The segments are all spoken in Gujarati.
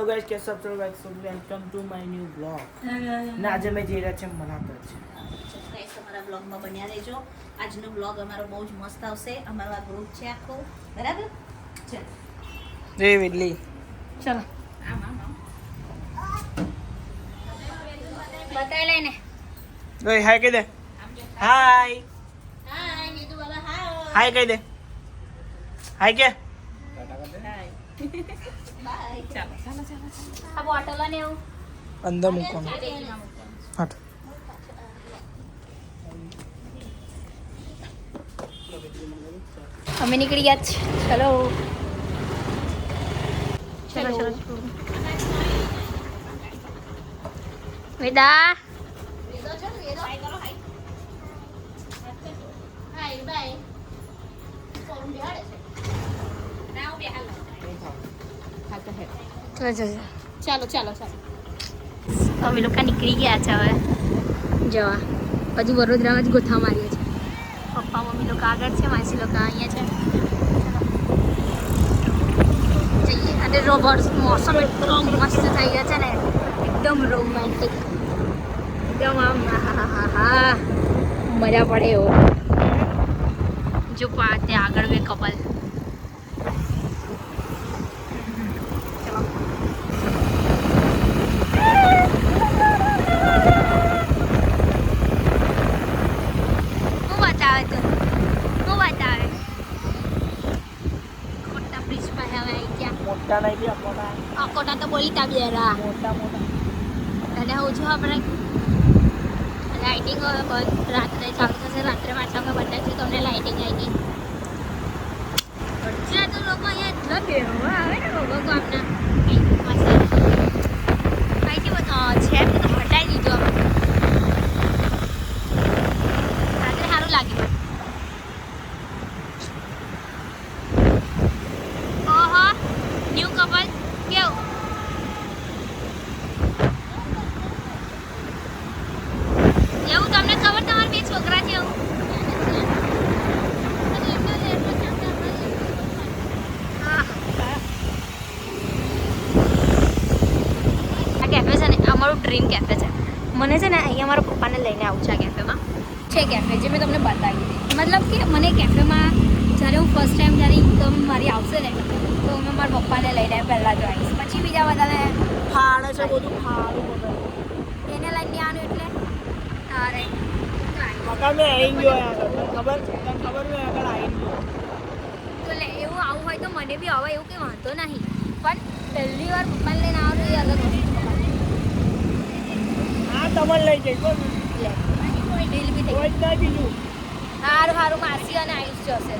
હેલો ગાઈસ કેસો છો guys so welcome to my new blog ના આજે મેં જઈ રહ્યા છે મનાતો છે ગાઈસ તમારા બ્લોગમાં બન્યા રહેજો આજનો બ્લોગ અમારો બહુ જ મસ્ત આવશે. અમારો આ ગ્રુપ છે આખો. બરાબર? ચાલ. રે વિડલી. ચલો. આમ આમ બતાવી લઈને ઓય હાય કહી દે. હાય હાય નીતુ બાબા હાય હાય કહી દે. હાય કે. બાય ચાલો ચાલો ચાલો આ બોટલ ને એવું અંદર મૂકવાનું. હટ. અમે નીકળી ગયા છે. ચલો. ચલો ચલો. વેદા. ચાલો ચાલો ચાલો. અમે લોકો નીકળી ગયા છે હવે. જવા. હજુ વડોદરામાં જ ગોથા મારીએ છે પપ્પા મમ્મી લોકો આગળ છે માસી લોકો અહીંયા છે. જઈએ. અને રોબર્ટ મોસમ એટલો મસ્ત થઈ ગયો છે ને. એકદમ રોમેન્ટિક. એકદમ આમ આહાહાહા. મજા પડે એવો. જો પા ત્યાં આગળ બે કપલ ચલો હું બતાવે તો હું બતાવે ખોટા બ્રિજ પાસે હવે આવી ગયા મોટા નહીં બી આપવાના. અકોટા તો બોલી તા બેરા મોટા મોટા. અને હું છું આપણે લાઇટિંગ હવે બંધ રાત્રે ચાલુ થશે રાત્રે પાછા અમે બતાવીશું તમને લાઇટિંગ આવી ગઈ. અત્યારે તો લોકો અહીંયા એટલા બેહવા આવે ને લોકો ગામના અહીંથી બધા છે તે તો હટાવી દીધું અમે રાત્રે સારું લાગ્યું ઓહો ન્યૂ કપલ કેવું એવું તમને ખબર તમારા બે છોકરા છે એવું હા. આ કેફે છે ને અમારું ડ્રીમ કેફે છે. મને છે ને અહીંયા મારા પપ્પાને લઈને આવું છે આ કેફેમાં છે કેફે જે મેં તમને બતાવી દીધી મતલબ કે મને કેફેમાં જ્યારે હું ફર્સ્ટ ટાઈમ જ્યારે ઇન્કમ મારી આવશે ને તો મેં મારા પપ્પાને લઈને પહેલાં જો આવીશ. પછી બીજા બધાને ફાળે છે બધું? ફાળું બધું. એને લઈને આવવાનું એટલે તારે મકા મેં આવી ગયો ખબર? ખબર મેં આગળ આવી ગયો? તો લે એવું આવું હોય તો મને બી આવે એવું કંઈ વાંધો નહીં. પણ પહેલી વાર પપ્પાને લઈને આવવાનું એ અલગ તમને લઈ જઈશ જ નહીં સારું સારું માસી અને આયુષ જશે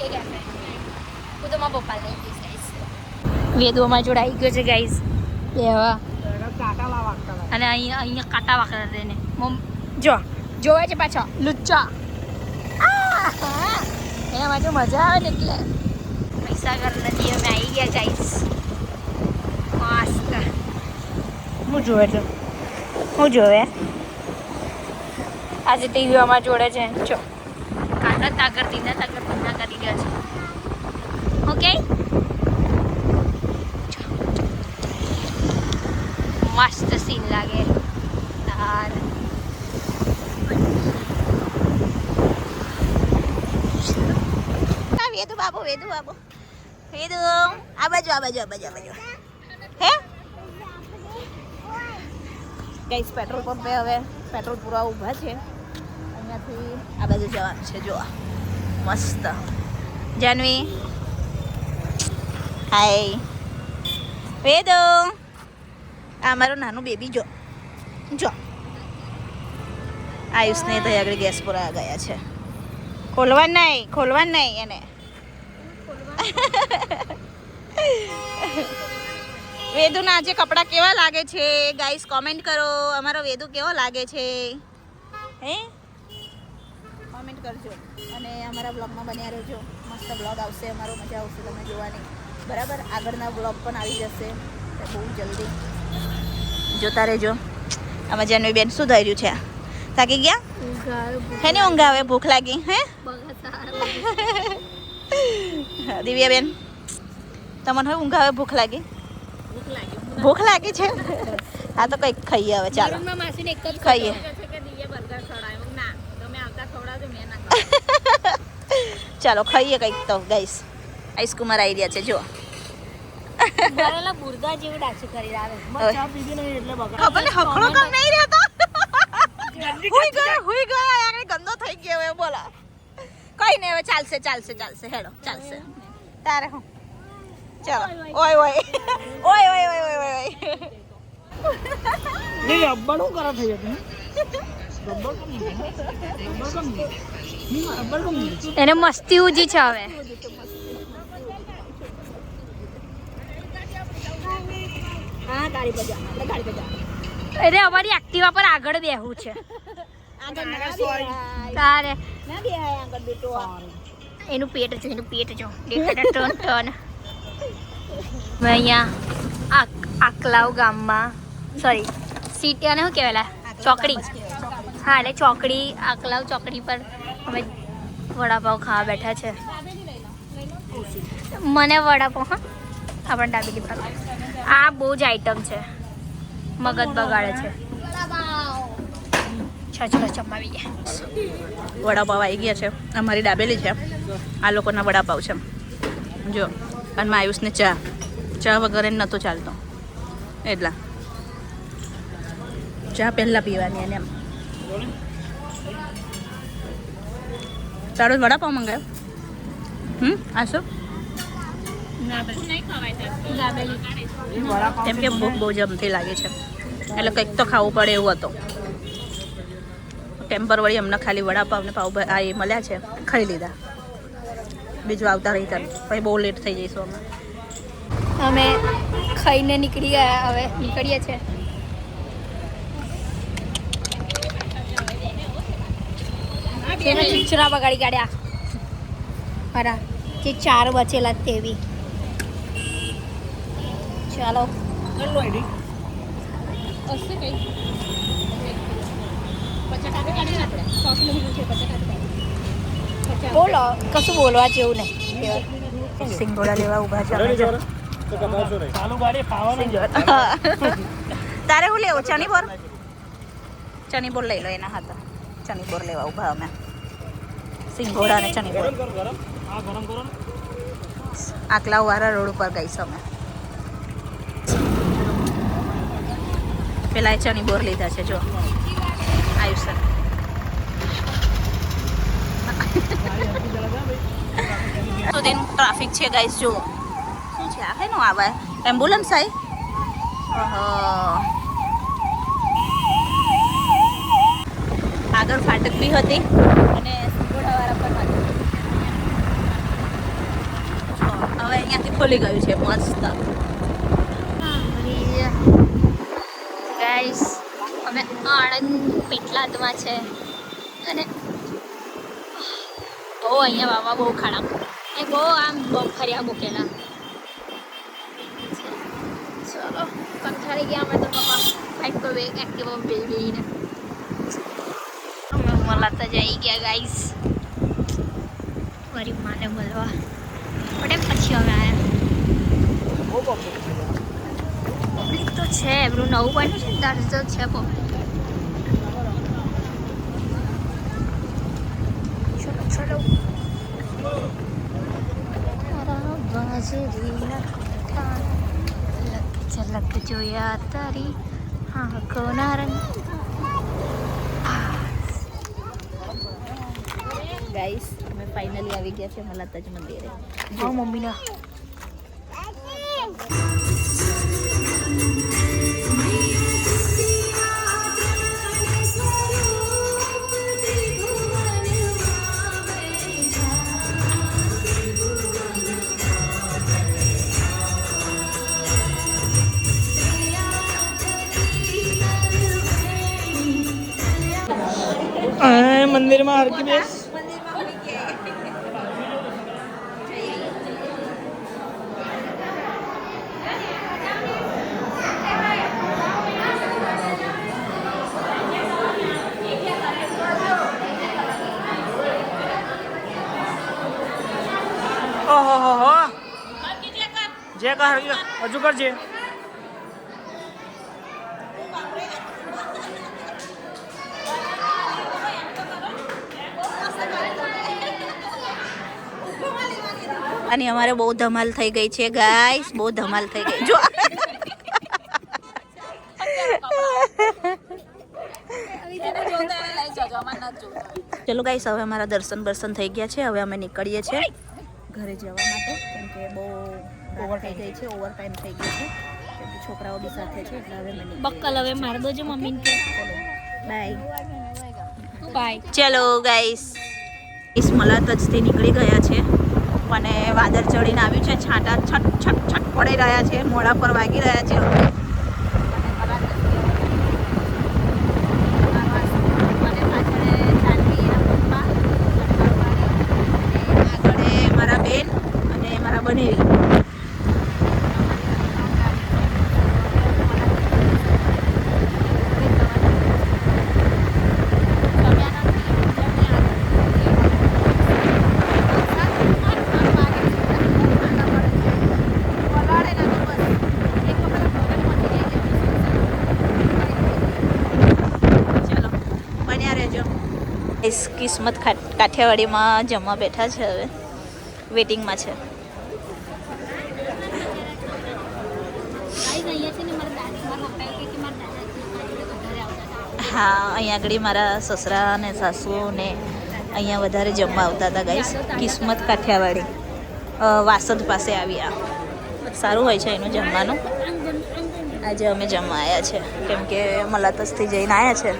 એ કહેશે હું તો મારા પપ્પા લઈ જઈશ ગાઈસ વેદુ અમારા જોડે આવી ગયો છે ગાઈસ વાગતા અને અહીંયા અહીંયા કાંટા વાકડા તેને. જો જોવે છે પાછો. લુચ્ચા. આ! એના માટે મજા આવે ને એટલે. મહીસાગર નદી અમે આવી ગયા ગાઈસ મસ્ત. હું જોવે છે. હું જોવે. આજે ટીવી અમારા જોડે છે. જો. કાકા તાકર દીના તાકર દીના કરી રહ્યા છે. ઓકે? મસ્ત સીન લાગે. તાર. વેદુ બાબુ વેદુ બાબુ. વેદુ આ બાજુ આ બાજુ આ બાજુ આ બાજુ. હે? ગઈસ પેટ્રોલ પંપે હવે પેટ્રોલ પૂરા ઊભા છે. અહીંયાથી આ બાજુ જવાનું છે, જોવા. મસ્ત. જાનવી. હાય વેદો. આ મારું નાનું બેબી જો. જો. આયુષને તો આગળ ગેસ પૂરા ગયા છે. ખોલવા નહીં ખોલવા નહીં એને. વેદુના આજે કપડાં કેવા લાગે છે? ગાઈસ કોમેન્ટ કરો. અમારો વેદુ કેવો લાગે છે? હે? કોમેન્ટ કરજો. અને અમારા બ્લોગમાં બન્યા રહેજો. મસ્ત બ્લોગ આવશે. અમારો મજા આવશે તમે જોવાની. બરાબર? આગળના બ્લોગ પણ આવી જશે. બહુ જલ્દી. જોતા રહેજો. આમાં જાનવી બેન શું થઈ રહ્યું છે? થાકી ગયા? હે ને ઊંઘ આવે? ભૂખ લાગી? હે? દિવ્યાબેન તમને હવે ઊંઘ આવે? ભૂખ લાગી? ભૂખ લાગી. છે? આ તો કંઈક ખાઈએ હવે ચાલો. ખાઈએ. ચાલો ખાઈએ કંઈક તો ગઈશ આઈસ્કુમાર આવી. રહ્યા છે જો ગંદો થઈ ગયો હવે બોલો. કઈ નહીં હવે ચાલશે ચાલશે ચાલશે. હેડો ચાલશે. તારે હું? ચાલો. ઓય ઓય. ઓય ઓય ઓય ઓય ઓય નહીં રબર શું કરે થઈ જતું રબર કમ નહીં? રબર કમ નહીં? હમ, રબર કમ નહીં? એને મસ્તી ઉજી છે હવે. અરે અમારી એક્ટિવા પર આગળ બેહવું છે. તારે. એનું પેટ જો એનું પેટ જો. ટર્ન ટન ટન. મેં અહીંયા આક આકલાવ ગામમાં. સોરી સિટી અને શું કહેવાય? ચોકડી. હા એટલે ચોકડી આકલાવ ચોકડી પર અમે વડાપાવ ખાવા બેઠા છે. મને વડાપાવ હા? આપણે ડાબેલી પર. આ બહુ જ આઈટમ છે. મગજ બગાડે છે. છછલો ચમાવી ગયા વડાપાવ આવી ગયા છે. અમારી દાબેલી છે. આ લોકોના વડાપાવ છે. જો. અને માયુસને ચા. ચા વગર એને નહોતો ચાલતો. એટલા. ચા પહેલાં પીવાની એને એમ. તારો વડાપાવ મંગાવ્યો હમ? આ શું? કેમ કે ભૂખ બહુ જમતી લાગે છે. એટલે કંઈક તો ખાવું પડે એવું હતું. ટેમ્પરવરી અમને ખાલી વડાપાવ ને પાવ આ એ મળ્યા છે. ખાઈ લીધા. બીજું આવતા રહી ચાલ પછી બહુ લેટ થઈ જઈશું અમે. અમે ખાઈને નીકળી ગયા હવે નીકળીએ છીએ. તેને ચીચરા બગાડી કાઢ્યા? મારા જે ચાર બચેલા તેવી. ચાલો. કેટલું આઈડી હશે કઈ. બોલો, કશું બોલવા જેવું નહીં. સિંગોડા લેવા ઊભા છે તારે હું લેવું? ચણી બોર લઈ લો એના હાથે. ચણી બોર લેવા ઊભા અમે. સિંગોડા અને ચણી બોર આકલાવ વાળા રોડ ઉપર ગઈશ અમે. પેલા ચણી બોર લીધા છે, જો. આયુષ સુધીનું ટ્રાફિક છે ગાઈસ જુઓ. શું છે આ? નું આવે એમ્બ્યુલન્સ આવી આગળ ફાટક બી હતી અને હવે અહીંયાથી ખોલી ગયું છે, મસ્ત. ગાઈસ અમે આણંદ, પેટલાદમાં છે. અને બહુ અહીંયા બાબા બહુ ખાડા. એ બહુ આમ ફર્યા મૂકેલા ચલો કંઠાળી ગયા અમે તો પપ્પા. બાઈક પર એક્ટિવા બે બેહીને અમે મળતા જઈ ગયા ગાઈસ મારી માને મળવા. પણ એમ પછી અમે આવ્યા પબ્લિક તો છે એમનું નવું બન્યું છે તો છે પબ્લિક ચલો ચલો ઠાઠા ઝલક જોયા તારી. આંખોના રંગ. ગાઈસ અમે ફાઇનલી આવી ગયા છે મલાતાજ મંદિરે. હા મમ્મીના. હજુ કરજે. અને અમારે બહુ ધમાલ થઈ ગઈ છે ગાઈસ બહુ ધમાલ થઈ ગઈ. જો. ચલો ગાઈસ હવે અમારા દર્શન બર્શન થઈ ગયા છે. હવે અમે નીકળીએ છીએ ઘરે જવા માટે, કેમ કે બહુ ઓવર થઈ ગઈ છે ઓવર ટાઈમ થઈ ગયો છે. છોકરાઓ બી સાથે છે એટલે હવે મને બક્કલ હવે માર દોજો મમ્મીને કે બાય. બાય. ચલો ગાઈસ ઇસ મલાતજથી નીકળી ગયા છે. અને વાદળ ચડીને આવ્યું છે છાંટા છટ છટ છટ પડી રહ્યા છે મોડા પર વાગી રહ્યા છે. મારા બેન અને મારા બનેવી કિસ્મત કાઠિયાવાડીમાં જમવા બેઠા છે હવે. વેટિંગમાં છે. હા, અહીંયા આગળ મારા સસરા અને સાસુ અહીંયા વધારે જમવા આવતા હતા ગાઈસ કિસ્મત કાઠિયાવાડી. વાસદ પાસે આવ્યા સારું હોય છે એનું જમવાનું. આજે અમે જમવા આવ્યા છે. કેમ કે મલાતસથી જઈને આવ્યા છે.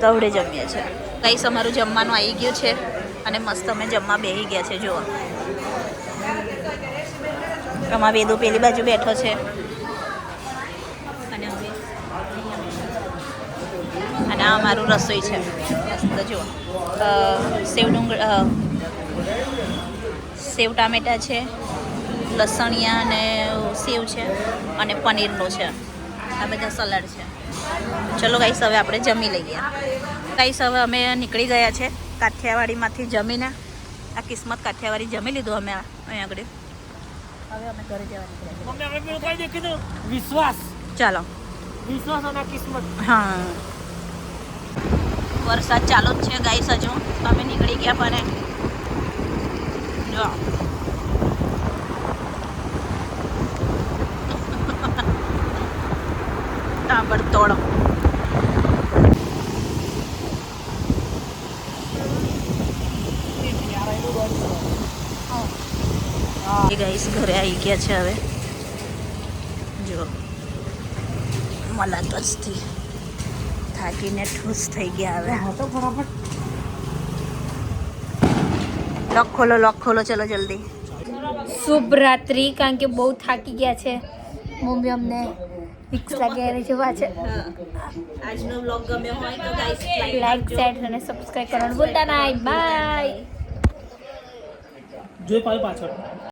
તો આવડે જમીએ છીએ ગાઈસ, અમારું જમવાનું આવી ગયું છે અને મસ્ત અમે જમવા બેસી ગયા છે, જુઓ. અમાર વેદો પેલી બાજુ બેઠો છે. અને અને આ અમારું રસોઈ છે. મસ્ત, જુઓ. સેવ ડુંગળ સેવ ટામેટા છે, લસણિયા અને સેવ છે અને પનીરનું છે. આ બધા સલાડ છે. ચલો ગાઈસ હવે આપણે જમી લઈએ. ગાઈસ હવે અમે નીકળી ગયા છે કાઠિયાવાડીમાંથી જમીને. આ કિસ્મત કાઠિયાવાડી જમી લીધું અમે અહીંયા આગળ. હવે અમે ઘરે જવા નીકળ્યા વિશ્વાસ. ચાલો. વિશ્વાસ અને કિસ્મત. હા. વરસાદ ચાલુ જ છે ગાઈસ હજુ. અમે નીકળી ગયા પણ જો. ઘરે આવી ગયા છે હવે. જો મલાતસથી થાકીને ઠૂસ થઈ ગયા હવે. હા તો ફટાફટ લોક ખોલો લોક ખોલો ચલો જલ્દી. શુભ રાત્રિ કારણ કે બહુ થાકી ગયા છે. મમ્મી અમને રિક્ષા ગેરે જવા છે. આજનો વ્લોગ ગમ્યો હોય તો ગાઈસ લાઈક શેર અને સબસ્ક્રાઈબ કરવાનું ભૂલતા નહીં. બાય જો પાછળ.